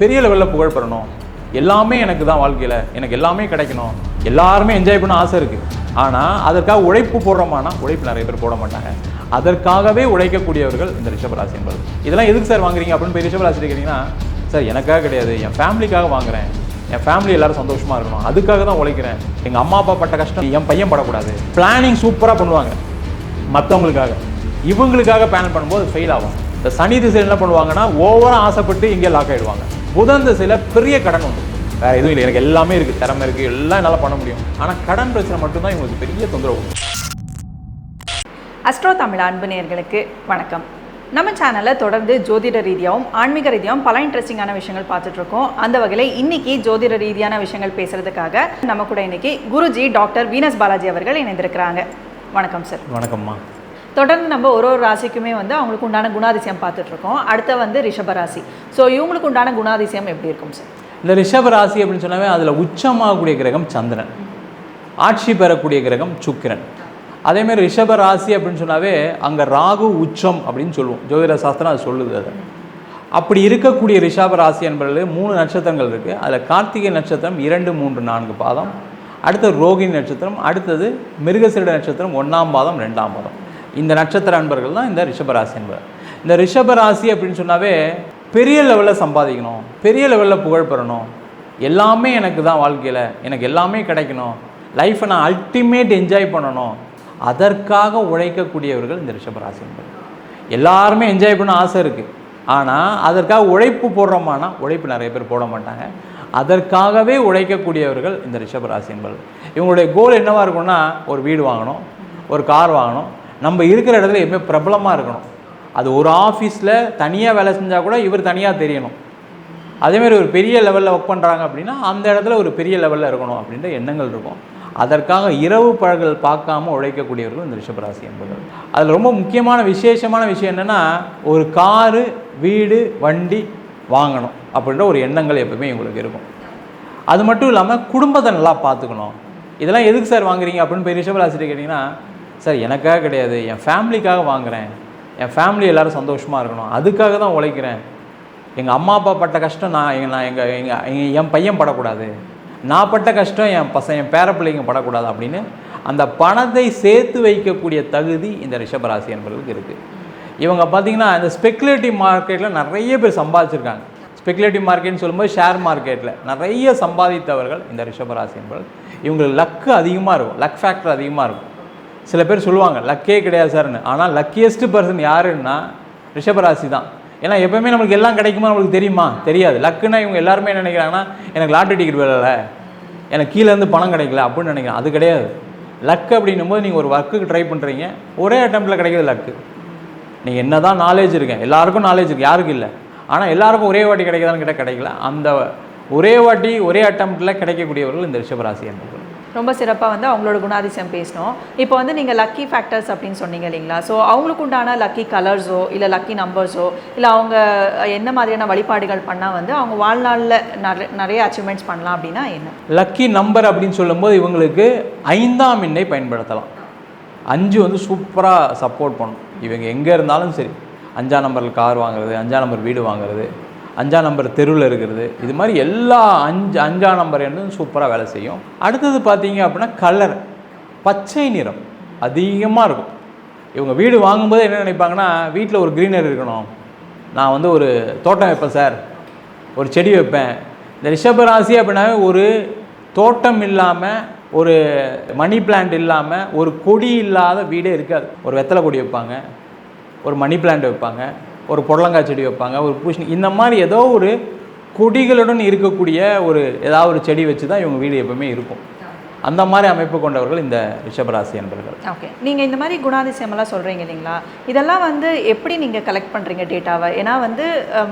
பெரிய லெவலில் புகழ் பெறணும். எல்லாமே எனக்கு தான் வாழ்க்கையில். எனக்கு எல்லாமே கிடைக்கணும். எல்லாருமே என்ஜாய் பண்ண ஆசை இருக்குது ஆனால் அதற்காக உழைப்பு போடுறோமானா உழைப்பு நிறைய பேர் போட மாட்டாங்க. அதற்காகவே உழைக்கக்கூடியவர்கள் இந்த ரிஷபராசி என்பது. இதெல்லாம் எதுக்கு சார் வாங்குறீங்க அப்படின்னு போய் ரிஷபராசி கேட்டிங்கன்னா சார் எனக்காக கிடையாது. என் ஃபேமிலிக்காக வாங்குறேன். என் ஃபேமிலி எல்லாரும் சந்தோஷமாக இருக்கணும். அதுக்காக தான் உழைக்கிறேன். எங்கள் அம்மா அப்பா பட்ட கஷ்டம் என் பையன் படக்கூடாது. பிளானிங் சூப்பராக பண்ணுவாங்க. மற்றவங்களுக்காக இவங்களுக்காக பிளான் பண்ணும்போது ஃபெயில் ஆகும். இந்த சனி திசை என்ன பண்ணுவாங்கன்னா ஓவராக ஆசைப்பட்டு இங்கே லாக் ஆகிடுவாங்க புதன் திசையில் பெரிய கடன் உண்டு. வேறு எதுவும் இல்லை. எனக்கு எல்லாமே இருக்குது திறமை இருக்குது எல்லாம் என்னால் பண்ண முடியும். ஆனால் கடன் பிரச்சனை மட்டும்தான் இவங்களுக்கு பெரிய தொந்தரவு. அஸ்ட்ரோ தமிழ் அன்பு நேயர்களுக்கு வணக்கம். நம்ம சேனலில் தொடர்ந்து ஜோதிட ரீதியாகவும் ஆன்மீக ரீதியாகவும் பல இன்ட்ரெஸ்டிங்கான விஷயங்கள் பார்த்துட்டு இருக்கோம். அந்த வகையில் இன்னைக்கு ஜோதிட ரீதியான விஷயங்கள் பேசுறதுக்காக நம்ம கூட இன்னைக்கு குருஜி டாக்டர் வீனஸ் பாலாஜி அவர்கள் இணைந்திருக்கிறாங்க. வணக்கம் சார் வணக்கம்மா. தொடர்ந்து நம்ம ஒரு ஒரு ராசிக்குமே வந்து அவங்களுக்கு உண்டான குணாதிசயம் பார்த்துட்ருக்கோம். அடுத்த வந்து ரிஷபராசி. ஸோ இவங்களுக்கு உண்டான குணாதிசயம் எப்படி இருக்கும் சார் இந்த ரிஷப ராசி அப்படின்னு சொன்னாவே அதில் உச்சமாகக்கூடிய கிரகம் சந்திரன். ஆட்சி பெறக்கூடிய கிரகம் சுக்கிரன். அதேமாதிரி ரிஷப ராசி அப்படின்னு சொன்னாவே அங்கே ராகு உச்சம் அப்படின்னு சொல்லுவோம். ஜோதிட சாஸ்திரம் அது சொல்லுது அதை. அப்படி இருக்கக்கூடிய ரிஷப ராசி என்பதில் மூணு நட்சத்திரங்கள் இருக்குது அதில் கார்த்திகை நட்சத்திரம் இரண்டு மூன்று நான்கு பாதம். அடுத்தது ரோகிணி நட்சத்திரம். அடுத்தது மிருகசீட நட்சத்திரம் ஒன்றாம் பாதம் ரெண்டாம் பாதம். இந்த நட்சத்திர அன்பர்கள் தான் இந்த ரிஷபராசி என்பது இந்த ரிஷபராசி அப்படின்னு சொன்னாவே பெரிய லெவலில் சம்பாதிக்கணும் பெரிய லெவலில் புகழ் பெறணும். எல்லாமே எனக்கு தான் வாழ்க்கையில் எனக்கு எல்லாமே கிடைக்கணும். லைஃப்பை நான் அல்டிமேட் என்ஜாய் பண்ணணும். அதற்காக உழைக்கக்கூடியவர்கள் இந்த ரிஷபராசி என்பது எல்லாருமே என்ஜாய் பண்ண ஆசை இருக்குது ஆனால் அதற்காக உழைப்பு போடுறோமானா உழைப்பு நிறைய பேர் போட மாட்டாங்க. அதற்காகவே உழைக்கக்கூடியவர்கள் இந்த ரிஷபராசி என்பது இவங்களுடைய கோல் என்னவாக இருக்கும்னா ஒரு வீடு வாங்கணும் ஒரு கார் வாங்கணும் நம்ம இருக்கிற இடத்துல எப்பவுமே பிரபலமாக இருக்கணும். அது ஒரு ஆஃபீஸில் தனியாக வேலை செஞ்சால் கூட இவர் தனியாக தெரியணும். அதேமாதிரி ஒரு பெரிய லெவலில் ஒர்க் பண்ணுறாங்க அப்படின்னா அந்த இடத்துல ஒரு பெரிய லெவலில் இருக்கணும் அப்படின்ற எண்ணங்கள் இருக்கும். அதற்காக இரவு பழங்கள் பார்க்காம உழைக்கக்கூடியவர்கள் இந்த ரிஷபராசி என்பது அதில் ரொம்ப முக்கியமான விசேஷமான விஷயம் என்னென்னா ஒரு காரு வீடு வண்டி வாங்கணும் அப்படின்ற ஒரு எண்ணங்கள் எப்பவுமே உங்களுக்கு இருக்கும். அது மட்டும் இல்லாமல் குடும்பத்தை நல்லா பார்த்துக்கணும். இதெல்லாம் எதுக்கு சார் வாங்குறீங்க அப்படின்னு போய் ரிஷபராசிட்டு கேட்டிங்கன்னா சார் எனக்காக கிடையாது. என் ஃபேமிலிக்காக வாங்குறேன். என் ஃபேமிலி எல்லாரும் சந்தோஷமாக இருக்கணும். அதுக்காக தான் உழைக்கிறேன். எங்கள் அம்மா அப்பா பட்ட கஷ்டம் நான் எங்கள் நான் எங்கள் எங்கள் என் பையன் படக்கூடாது. நான் பட்ட கஷ்டம் என் பசங்க என் பேர பிள்ளைங்க படக்கூடாது அப்படின்னு அந்த பணத்தை சேர்த்து வைக்கக்கூடிய தகுதி இந்த ரிஷபராசி என்பவர்களுக்கு இருக்குது இவங்க பார்த்தீங்கன்னா இந்த ஸ்பெக்குலேட்டிவ் மார்க்கெட்டில் நிறைய பேர் சம்பாதிச்சிருக்காங்க. ஸ்பெக்குலேட்டிவ் மார்க்கெட்னு சொல்லும்போது ஷேர் மார்க்கெட்டில் நிறைய சம்பாதித்தவர்கள் இந்த ரிஷபராசி என்பவர்கள். இவங்களுக்கு லக்கு அதிகமாக இருக்கும். லக் ஃபேக்டர் அதிகமாக இருக்கும். சில பேர் சொல்லுவாங்க லக்கே கிடையாது சார்னு ஆனால் லக்கியஸ்ட் பர்சன் யாருன்னா ரிஷபராசி தான். ஏன்னா எப்பவுமே நம்மளுக்கு எல்லாம் கிடைக்குமா நம்மளுக்கு தெரியுமா? தெரியாது. லக்குன்னா இவங்க எல்லாருமே என்ன நினைக்கிறாங்கன்னா எனக்கு லாட்ரி டிக்கெட் விழலை எனக்கு கீழேருந்து பணம் கிடைக்கல அப்படின்னு நினைக்கிறேன் அது கிடையாது. லக் அப்படின்னும் போது நீங்கள் ஒரு ஒர்க்குக்கு ட்ரை பண்ணுறீங்க ஒரே அட்டம்ப்டில் கிடைக்கிறது லக்கு நீங்கள் என்ன தான் நாலேஜ் இருக்கேன். எல்லாருக்கும் நாலேஜ் இருக்குது யாருக்கும் இல்லை. ஆனால் எல்லாருக்கும் ஒரே வாட்டி கிடைக்குதான்னு கேட்டால் கிடைக்கல. அந்த ஒரே வாட்டி ஒரே அட்டம்ப்டில் கிடைக்கக்கூடியவர்கள் இந்த ரிஷபராசி என்று ரொம்ப சிறப்பாக வந்து அவங்களோட குணாதிசயம் பேசணும் இப்போ வந்து நீங்கள் லக்கி ஃபேக்டர்ஸ் அப்படின்னு சொன்னீங்க இல்லைங்களா? ஸோ அவங்களுக்கு உண்டான லக்கி கலர்ஸோ இல்லை லக்கி நம்பர்ஸோ இல்லை அவங்க என்ன மாதிரியான வழிபாடுகள் பண்ணால் வந்து அவங்க வாழ்நாளில் நிறைய நிறைய அச்சீவ்மெண்ட்ஸ் பண்ணலாம் அப்படின்னா என்ன? லக்கி நம்பர் அப்படின்னு சொல்லும்போது இவங்களுக்கு ஐந்தாம் எண்ணை பயன்படுத்தலாம். அஞ்சு வந்து சூப்பராக சப்போர்ட் பண்ணும். இவங்க எங்கே இருந்தாலும் சரி. அஞ்சாம் நம்பரில் கார் வாங்குறது அஞ்சாம் நம்பர் வீடு வாங்குறது அஞ்சாம் நம்பர் தெருவில் இருக்கிறது. இது மாதிரி எல்லா அஞ்சு அஞ்சாம் நம்பர் எண்ணும் சூப்பராக வேலை செய்யும். அடுத்தது பார்த்தீங்க அப்படின்னா கலர் பச்சை நிறம். அதிகமாக இருக்கும். இவங்க வீடு வாங்கும்போது என்ன நினைப்பாங்கன்னா வீட்டில் ஒரு க்ரீனர் இருக்கணும். நான் வந்து ஒரு தோட்டம் வைப்பேன் சார். ஒரு செடி வைப்பேன். இந்த ரிஷபராசி அப்படின்னாவே ஒரு தோட்டம் இல்லாமல் ஒரு மணி பிளான்ட் இல்லாமல் ஒரு கொடி இல்லாத வீடே இருக்காது. ஒரு வெத்தலை கொடி வைப்பாங்க. ஒரு மணி பிளான்ட் வைப்பாங்க. ஒரு புடலங்காய் செடி வைப்பாங்க ஒரு பூஷணி இந்த மாதிரி ஏதோ ஒரு கொடிகளுடன் இருக்கக்கூடிய ஒரு ஏதாவது ஒரு செடி வச்சு தான் இவங்க வீடு எப்பவுமே இருக்கும். அந்த மாதிரி அமைப்பு கொண்டவர்கள் இந்த ரிஷபராசி என்பவர்கள் ஓகே நீங்கள் இந்த மாதிரி குணாதிசயமெல்லாம் சொல்கிறீங்க இல்லைங்களா? இதெல்லாம் வந்து எப்படி நீங்கள் கலெக்ட் பண்ணுறீங்க டேட்டாவை ஏன்னா வந்து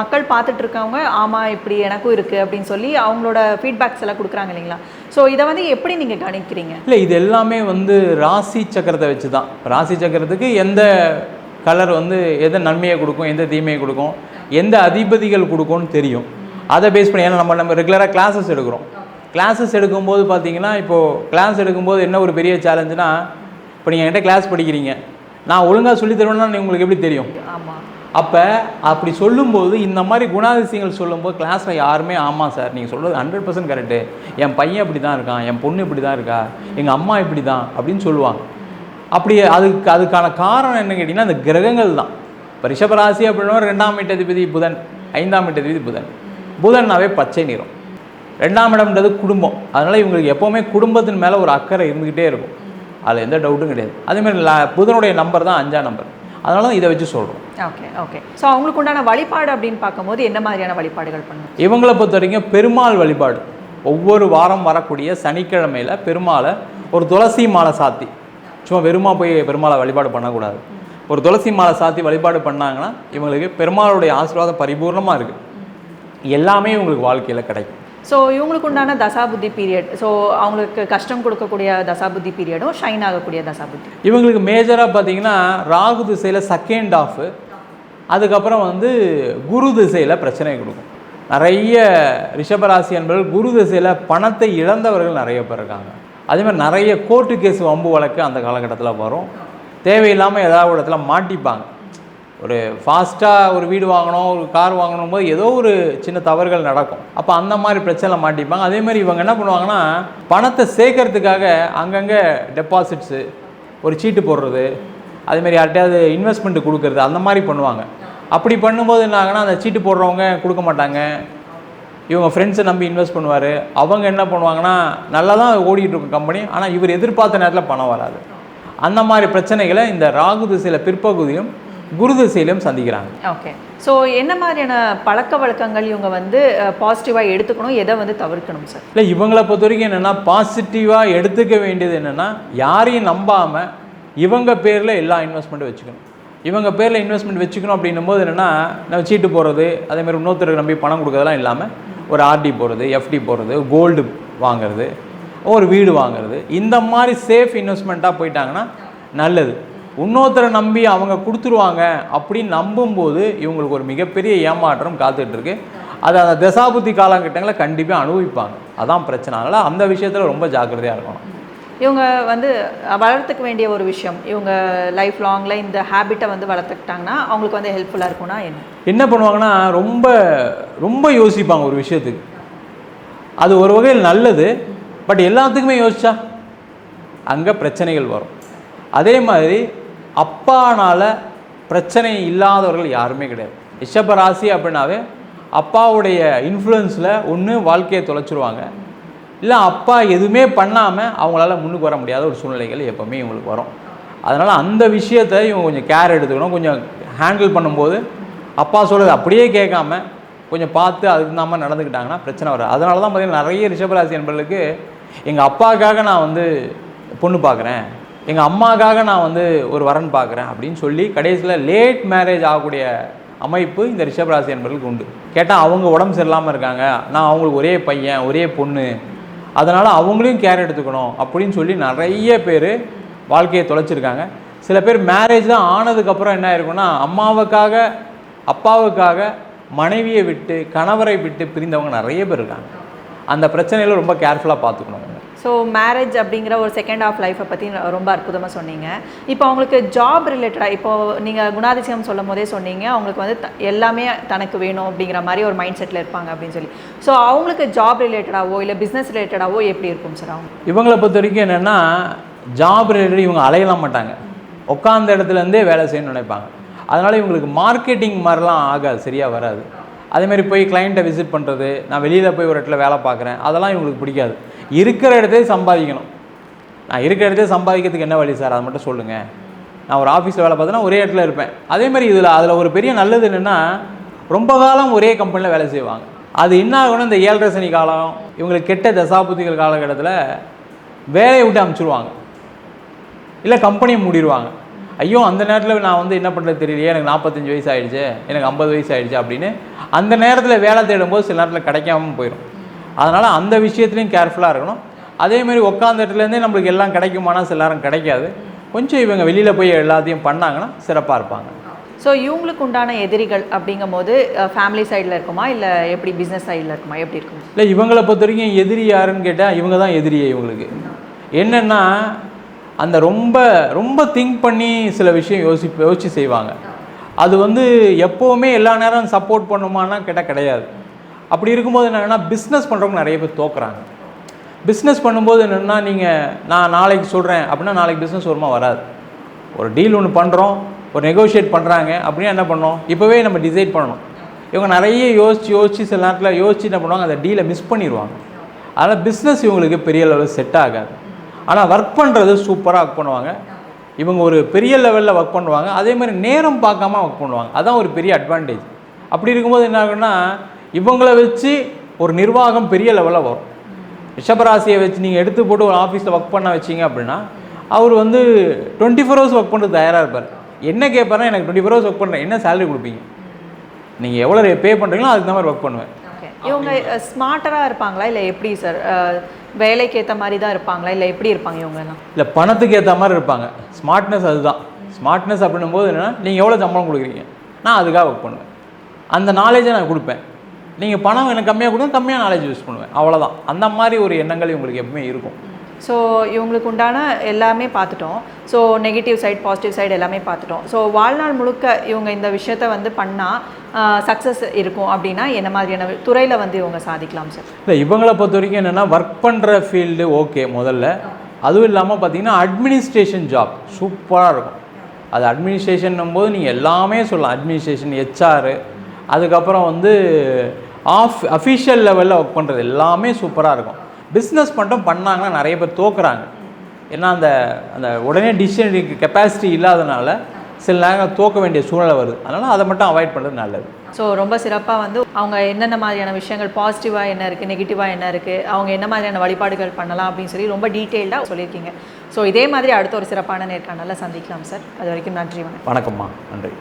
மக்கள் பார்த்துட்டு இருக்கவங்க ஆமாம் இப்படி எனக்கும் இருக்குது அப்படின்னு சொல்லி அவங்களோட ஃபீட்பேக்ஸ் எல்லாம் கொடுக்குறாங்க இல்லைங்களா? ஸோ இதை வந்து எப்படி நீங்கள் கணிக்கிறீங்க? இல்லை இது எல்லாமே வந்து ராசி சக்கரத்தை வச்சு தான் ராசி சக்கரத்துக்கு எந்த கலர் வந்து எந்த நன்மையை கொடுக்கும் எந்த தீமையை கொடுக்கும் எந்த அதிபதிகள் கொடுக்கும்னு தெரியும். அதை பேஸ் பண்ணி ஏன்னா நம்ம நம்ம ரெகுலராக கிளாஸஸ் எடுக்கிறோம். கிளாஸஸ் எடுக்கும்போது பார்த்தீங்கன்னா இப்போது கிளாஸ் எடுக்கும்போது என்ன ஒரு பெரிய சேலஞ்சுனா இப்போ நீங்கள் என்கிட்ட கிளாஸ் படிக்கிறீங்க. நான் ஒழுங்காக சொல்லி தருவேன்னா உங்களுக்கு எப்படி தெரியும்? அப்போ அப்படி சொல்லும்போது இந்த மாதிரி குணாதிசயங்கள் சொல்லும்போது கிளாஸில் யாருமே ஆமாம் சார் நீங்கள் சொல்கிறது ஹண்ட்ரட் பர்சன்ட் கரெக்டு என் பையன் இப்படி தான் இருக்கான் என் பொண்ணு இப்படி தான் இருக்கா எங்கள் அம்மா இப்படி தான் அப்படின்னு சொல்லுவாங்க. அப்படி அதுக்கு அதுக்கான காரணம் என்ன கேட்டிங்கன்னா அந்த கிரகங்கள் தான். இப்போ ரிஷபராசி அப்படின்னா ரெண்டாம் இடதிபதி புதன் ஐந்தாம் இடதிபதி புதன். புதன்னாவே பச்சை நிறம். ரெண்டாம் இடம்ன்றது குடும்பம். அதனால் இவங்களுக்கு எப்போவுமே குடும்பத்தின் மேலே ஒரு அக்கறை இருந்துக்கிட்டே இருக்கும். அதில் எந்த டவுட்டும் கிடையாது. அதேமாதிரி புதனுடைய நம்பர் தான் அஞ்சாம் நம்பர் அதனால தான் இதை வச்சு சொல்கிறோம் ஓகே ஓகே ஸோ அவங்களுக்கு உண்டான வழிபாடு அப்படின்னு பார்க்கும்போது என்ன மாதிரியான வழிபாடுகள் பண்ணணும் இவங்களை பொறுத்த வரைக்கும் பெருமாள் வழிபாடு. ஒவ்வொரு வாரம் வரக்கூடிய சனிக்கிழமையில் பெருமாளை ஒரு துளசி மாலை சாத்தி. சும்மா வெறுமா போய் பெருமாளை வழிபாடு பண்ணக்கூடாது. ஒரு துளசி மாலை சாத்தி வழிபாடு பண்ணாங்கன்னா இவங்களுக்கு பெருமாளுடைய ஆசீர்வாதம் பரிபூர்ணமாக இருக்குது எல்லாமே இவங்களுக்கு வாழ்க்கையில் கிடைக்கும். ஸோ இவங்களுக்கு உண்டான தசாபுத்தி பீரியட் ஸோ அவங்களுக்கு கஷ்டம் கொடுக்கக்கூடிய தசாபுத்தி பீரியடும் ஷைன் ஆகக்கூடிய தசாபுத்தி. இவங்களுக்கு மேஜராக பார்த்தீங்கன்னா ராகு திசையில் செகண்ட் ஆஃப் அதுக்கப்புறம் வந்து குரு திசையில் பிரச்சனை கொடுக்கும். நிறைய ரிஷபராசி என்பவர்கள் குரு திசையில் பணத்தை இழந்தவர்கள் நிறைய பேர் இருக்காங்க. அதேமாதிரி நிறைய கோர்ட்டு கேஸ் வம்பு வழக்கு அந்த காலகட்டத்தில் வரும். தேவையில்லாமல் ஏதாவது இடத்துல மாட்டிப்பாங்க. ஒரு ஃபாஸ்ட்டாக ஒரு வீடு வாங்கணும் ஒரு கார் வாங்கணும் போது ஏதோ ஒரு சின்ன தவறுகள் நடக்கும். அப்போ அந்த மாதிரி பிரச்சனை மாட்டிப்பாங்க. அதே மாதிரி இவங்க என்ன பண்ணுவாங்கன்னா பணத்தை சேர்க்கறதுக்காக அங்கங்கே டெபாசிட்ஸு ஒரு சீட்டு போடுறது அதேமாதிரி யார்கிட்டயாவது இன்வெஸ்ட்மெண்ட் கொடுக்கறது அந்த மாதிரி பண்ணுவாங்க. அப்படி பண்ணும்போது என்ன ஆகுனா அந்த சீட்டு போடுறவங்க கொடுக்க மாட்டாங்க. இவங்க ஃப்ரெண்ட்ஸை நம்பி இன்வெஸ்ட் பண்ணுவார். அவங்க என்ன பண்ணுவாங்கன்னா நல்லா தான் ஓடிட்டு இருக்கும் கம்பெனி ஆனால் இவர் எதிர்பார்த்த நேரத்தில் பணம் வராது. அந்த மாதிரி பிரச்சனைகளை இந்த ராகு திசையில் பிற்பகுதியும் குரு திசையிலும் சந்திக்கிறாங்க. ஓகே ஸோ என்ன மாதிரியான பழக்க வழக்கங்கள் இவங்க வந்து பாசிட்டிவாக எடுத்துக்கணும் எதை வந்து தவிர்க்கணும் சார் இல்லை இவங்களை பொறுத்த வரைக்கும் என்னென்னா பாசிட்டிவாக எடுத்துக்க வேண்டியது என்னென்னா யாரையும் நம்பாமல் இவங்க பேரில் எல்லா இன்வெஸ்ட்மெண்ட்டும் வச்சுக்கணும். இவங்க பேரில் இன்வெஸ்ட்மெண்ட் வச்சுக்கணும் அப்படின்னும் போது என்னென்னா நம்ம சீட்டு போடுறது அதே மாதிரி இன்னொருத்தருக்கு நம்பி பணம் கொடுக்கறதெல்லாம் இல்லாமல் ஒரு ஆர்டி போடுறது எஃப்டி போடுறது கோல்டு வாங்குறது ஒரு வீடு வாங்குறது. இந்த மாதிரி சேஃப் இன்வெஸ்ட்மெண்ட்டாக போயிட்டாங்கன்னா நல்லது. இன்னொருத்தரை நம்பி அவங்க கொடுத்துருவாங்க அப்படின்னு நம்பும்போது இவங்களுக்கு ஒரு மிகப்பெரிய ஏமாற்றம் காத்துட்ருக்கு அது அந்த தசாபுத்தி காலகட்டங்களில் கண்டிப்பாக அனுபவிப்பாங்க. அதான் பிரச்சனை. அதனால் அந்த விஷயத்தில் ரொம்ப ஜாக்கிரதையாக இருக்கணும். இவங்க வந்து வளர்த்துக்க வேண்டிய ஒரு விஷயம். இவங்க லைஃப் லாங்கில் இந்த ஹேபிட்டை வந்து வளர்த்துக்கிட்டாங்கன்னா அவங்களுக்கு வந்து ஹெல்ப்ஃபுல்லாக இருக்கும்னா என்ன? என்ன பண்ணுவாங்கன்னா ரொம்ப ரொம்ப யோசிப்பாங்க ஒரு விஷயத்துக்கு. அது ஒரு வகையில் நல்லது பட் எல்லாத்துக்குமே யோசிச்சா அங்கே பிரச்சனைகள் வரும். அதே மாதிரி அப்பானால் பிரச்சனை இல்லாதவர்கள் யாருமே கிடையாது. ரிஷப ராசி அப்படின்னாவே அப்பாவுடைய இன்ஃப்ளூயன்ஸில் ஒன்று வாழ்க்கையை தொலைச்சிருவாங்க. இல்லை அப்பா எதுவுமே பண்ணாமல் அவங்களால முன்னுக்கு வர முடியாத ஒரு சூழ்நிலைகள் எப்போவுமே இவங்களுக்கு வரும். அதனால் அந்த விஷயத்தை இவங்க கொஞ்சம் கேர் எடுத்துக்கணும். கொஞ்சம் ஹேண்டில் பண்ணும்போது அப்பா சொல்கிறது அப்படியே கேட்காம கொஞ்சம் பார்த்து அதுக்கு தகுந்த நடந்துக்கிட்டாங்கன்னா பிரச்சனை வராது. அதனால தான் பார்த்தீங்கன்னா நிறைய ரிஷபராசி என்பர்களுக்கு எங்கள் அப்பாவுக்காக நான் வந்து பொண்ணு பார்க்குறேன். எங்கள் அம்மாவுக்காக நான் வந்து ஒரு வரன் பார்க்குறேன் அப்படின்னு சொல்லி கடைசியில் லேட் மேரேஜ் ஆகக்கூடிய அமைப்பு இந்த ரிஷபராசி என்பர்களுக்கு உண்டு. கேட்டால் அவங்க உடம்பு சரியில்லாமல் இருக்காங்க. நான் அவங்களுக்கு ஒரே பையன் ஒரே பொண்ணு அதனால் அவங்களையும் கேர் எடுத்துக்கணும் அப்படின்னு சொல்லி நிறைய பேர் வாழ்க்கையை தொலைச்சிருக்காங்க. சில பேர் மேரேஜ் தான் ஆனதுக்கப்புறம் என்ன ஆயிருக்குன்னா அம்மாவுக்காக அப்பாவுக்காக மனைவியை விட்டு கணவரை விட்டு பிரிந்தவங்க நிறைய பேர் இருக்காங்க. அந்த பிரச்சனையில் ரொம்ப கேர்ஃபுல்லாக பார்த்துக்கணும். ஸோ மேரேஜ் அப்படிங்கிற ஒரு செகண்ட் ஆஃப் லைஃப்பை பற்றி ரொம்ப அற்புதமாக சொன்னீங்க. இப்போ அவங்களுக்கு ஜாப் ரிலேட்டடாக இப்போது நீங்கள் குணாதிசயம் சொல்லும் போதே சொன்னீங்க. அவங்களுக்கு வந்து த- எல்லாமே தனக்கு வேணும் அப்படிங்கிற மாதிரி ஒரு மைண்ட் செட்டில் இருப்பாங்க அப்படின்னு சொல்லி. ஸோ அவங்களுக்கு ஜாப் ரிலேட்டடாவோ இல்லை பிஸ்னஸ் ரிலேட்டடாவோ எப்படி இருக்கும் சார் அவங்க? இவங்களை பொறுத்த வரைக்கும் என்னென்னா ஜாப் ரிலேட்டட் இவங்க அலையலாம் மாட்டாங்க. உட்காந்த இடத்துலேருந்தே வேலை செய்யணும்னு நினைப்பாங்க. அதனால் இவங்களுக்கு மார்க்கெட்டிங் மாதிரிலாம் ஆகாது சரியாக வராது. அதேமாதிரி போய் கிளைண்ட்டை விசிட் பண்ணுறது நான் வெளியில் போய் ஒரு இடத்துல வேலை பார்க்குறேன் அதெல்லாம் இவங்களுக்கு பிடிக்காது. இருக்கிற இடத்தே சம்பாதிக்கணும். நான் இருக்கிற இடத்தே சம்பாதிக்கிறதுக்கு என்ன வழி சார்? அதை மட்டும் சொல்லுங்கள் நான் ஒரு ஆஃபீஸில் வேலை பார்த்தேன்னா ஒரே இடத்துல இருப்பேன். அதே மாதிரி இதில் அதில் ஒரு பெரிய நல்லது என்னென்னா ரொம்ப காலம் ஒரே கம்பெனியில் வேலை செய்வாங்க. அது என்ன ஆகணும் இந்த ஏழரை சனி காலம் இவங்களுக்கு கெட்ட தசாபுத்திகள் காலகட்டத்தில் வேலையை விட்டு அமுச்சிடுவாங்க இல்லை கம்பெனியை மூடிடுவாங்க ஐயோ அந்த நேரத்தில் நான் வந்து என்ன பண்ணுறது தெரியலையே எனக்கு நாற்பத்தஞ்சு வயசு ஆகிடுச்சு எனக்கு ஐம்பது வயசு ஆகிடுச்சு அப்படின்னு அந்த நேரத்தில் வேலை தேடும்போது சில நேரத்தில் கிடைக்காம போயிடும் அதனால் அந்த விஷயத்துலையும் கேர்ஃபுல்லாக இருக்கணும். அதே மாதிரி உட்காந்த இடத்துலேருந்தே நம்மளுக்கு எல்லாம் கிடைக்குமானா சில நேரம் கிடைக்காது. கொஞ்சம் இவங்க வெளியில் போய் எல்லாத்தையும் பண்ணாங்கன்னா சிறப்பாக இருப்பாங்க. ஸோ இவங்களுக்கு உண்டான எதிரிகள் அப்படிங்கும்போது ஃபேமிலி சைடில் இருக்குமா? இல்லை எப்படி பிஸ்னஸ் சைடில் இருக்குமா? எப்படி இருக்கும்? இல்லை இவங்களை பொறுத்த வரைக்கும் எதிரி யாருன்னு கேட்டால் இவங்க தான் எதிரியே இவங்களுக்கு. என்னென்னா அந்த ரொம்ப ரொம்ப திங்க் பண்ணி சில விஷயம் யோசி யோசிச்சு செய்வாங்க. அது வந்து எப்போவுமே எல்லா நேரம் சப்போர்ட் பண்ணுமான்னா கேட்டால் கிடையாது. அப்படி இருக்கும்போது என்னென்னா பிஸ்னஸ் பண்ணுறவங்க நிறைய பேர் தோக்குறாங்க. பிஸ்னஸ் பண்ணும்போது என்னென்னா நீங்கள் நான் நாளைக்கு சொல்கிறேன் அப்படின்னா நாளைக்கு பிஸ்னஸ் வருமா? வராது. ஒரு டீல் ஒன்று பண்ணுறோம் ஒரு நெகோஷியேட் பண்ணுறாங்க அப்படின்னா என்ன பண்ணோம்? இப்போவே நம்ம டிசைட் பண்ணணும். இவங்க நிறைய யோசித்து யோசித்து சில நேரத்தில் யோசிச்சு என்ன பண்ணுவாங்க? அந்த டீலை மிஸ் பண்ணிடுவாங்க. அதனால் பிஸ்னஸ் இவங்களுக்கு பெரிய லெவலில் செட் ஆகாது. ஆனால் ஒர்க் பண்ணுறது சூப்பராக ஒர்க் பண்ணுவாங்க. இவங்க ஒரு பெரிய லெவலில் ஒர்க் பண்ணுவாங்க. அதே மாதிரி நேரம் பார்க்காம ஒர்க் பண்ணுவாங்க. அதுதான் ஒரு பெரிய அட்வான்டேஜ் அப்படி இருக்கும்போது என்ன ஆகுன்னா இவங்கள வச்சு ஒரு நிர்வாகம் பெரிய லெவலில் வரும். ரிஷபராசியை வச்சு நீங்கள் எடுத்து போட்டு ஒரு ஆஃபீஸில் ஒர்க் பண்ண வச்சீங்க அப்படின்னா அவர் வந்து டுவெண்ட்டி ஃபோர் ஹவர்ஸ் ஒர்க் பண்ணுறது தயாராக இருப்பார். என்ன கேட்பாருன்னா எனக்கு டுவெண்ட்டி ஃபோர் ஹவர்ஸ் ஒர்க் பண்ணுறேன் என்ன சேலரி கொடுப்பீங்க? நீங்கள் எவ்வளோ பே பண்ணுறீங்களோ அதுக்கு தான் மாதிரி ஒர்க் பண்ணுவேன். இவங்க ஸ்மார்ட்டராக இருப்பாங்களா? இல்லை எப்படி சார் வேலைக்கு ஏற்ற மாதிரி தான் இருப்பாங்களா? இல்லை எப்படி இருப்பாங்க இவங்கெல்லாம் இல்லை பணத்துக்கு ஏற்ற மாதிரி இருப்பாங்க. ஸ்மார்ட்னஸ் அதுதான். ஸ்மார்ட்னஸ் அப்படின்னும் போது என்னென்னா நீங்கள் எவ்வளோ சம்பளம் கொடுக்குறீங்க? நான் அதுக்காக ஒர்க் பண்ணுவேன். அந்த நாலேஜை நான் கொடுப்பேன். நீங்கள் பணம் எனக்கு கம்மியாக கொடுங்க கம்மியாக நாலேஜ் யூஸ் பண்ணுவேன். அவ்வளோதான் அந்த மாதிரி ஒரு எண்ணங்கள் உங்களுக்கு எப்பவுமே இருக்கும். ஸோ இவங்களுக்கு உண்டான எல்லாமே பார்த்துட்டோம். So negative side positive side எல்லாமே பார்த்துட்டோம். ஸோ வாழ்நாள் முழுக்க இவங்க இந்த விஷயத்த வந்து பண்ணால் சக்ஸஸ் இருக்கும் அப்படின்னா என்ன மாதிரியான துறையில் வந்து இவங்க சாதிக்கலாம் சார் இல்லை இவங்களை பொறுத்த வரைக்கும் என்னென்னா ஒர்க் பண்ணுற ஃபீல்டு ஓகே முதல்ல. அதுவும் இல்லாமல் பார்த்தீங்கன்னா அட்மினிஸ்ட்ரேஷன் ஜாப் சூப்பராக இருக்கும். அது அட்மினிஸ்ட்ரேஷன் போது நீங்கள் எல்லாமே சொல்லலாம். அட்மினிஸ்ட்ரேஷன் ஹெச்ஆர் அதுக்கப்புறம் வந்து ஆஃப் அஃபிஷியல் லெவலில் ஒர்க் பண்ணுறது எல்லாமே சூப்பராக இருக்கும். பிஸ்னஸ் மட்டும் பண்ணாங்கன்னா நிறைய பேர் தோக்குறாங்க. ஏன்னா அந்த அந்த உடனே டிசிஷன் கெப்பாசிட்டி இல்லாதனால சில நேரம் தோக்க வேண்டிய சூழ்நிலை வருது. அதனால் அதை மட்டும் அவாய்ட் பண்ணுறது நல்லது. ஸோ ரொம்ப சிறப்பாக வந்து அவங்க என்னென்ன மாதிரியான விஷயங்கள் பாசிட்டிவாக என்ன இருக்குது நெகட்டிவாக என்ன இருக்குது அவங்க என்ன மாதிரியான வழிபாடுகள் பண்ணலாம் அப்படின்னு சொல்லி ரொம்ப டீட்டெயில்டாக சொல்லியிருக்கீங்க. ஸோ இதே மாதிரி அடுத்த ஒரு சிறப்பான நேர்காணலில் சந்திக்கலாம் சார் அது வரைக்கும் நன்றி வணக்கம். வணக்கம்மா. நன்றி.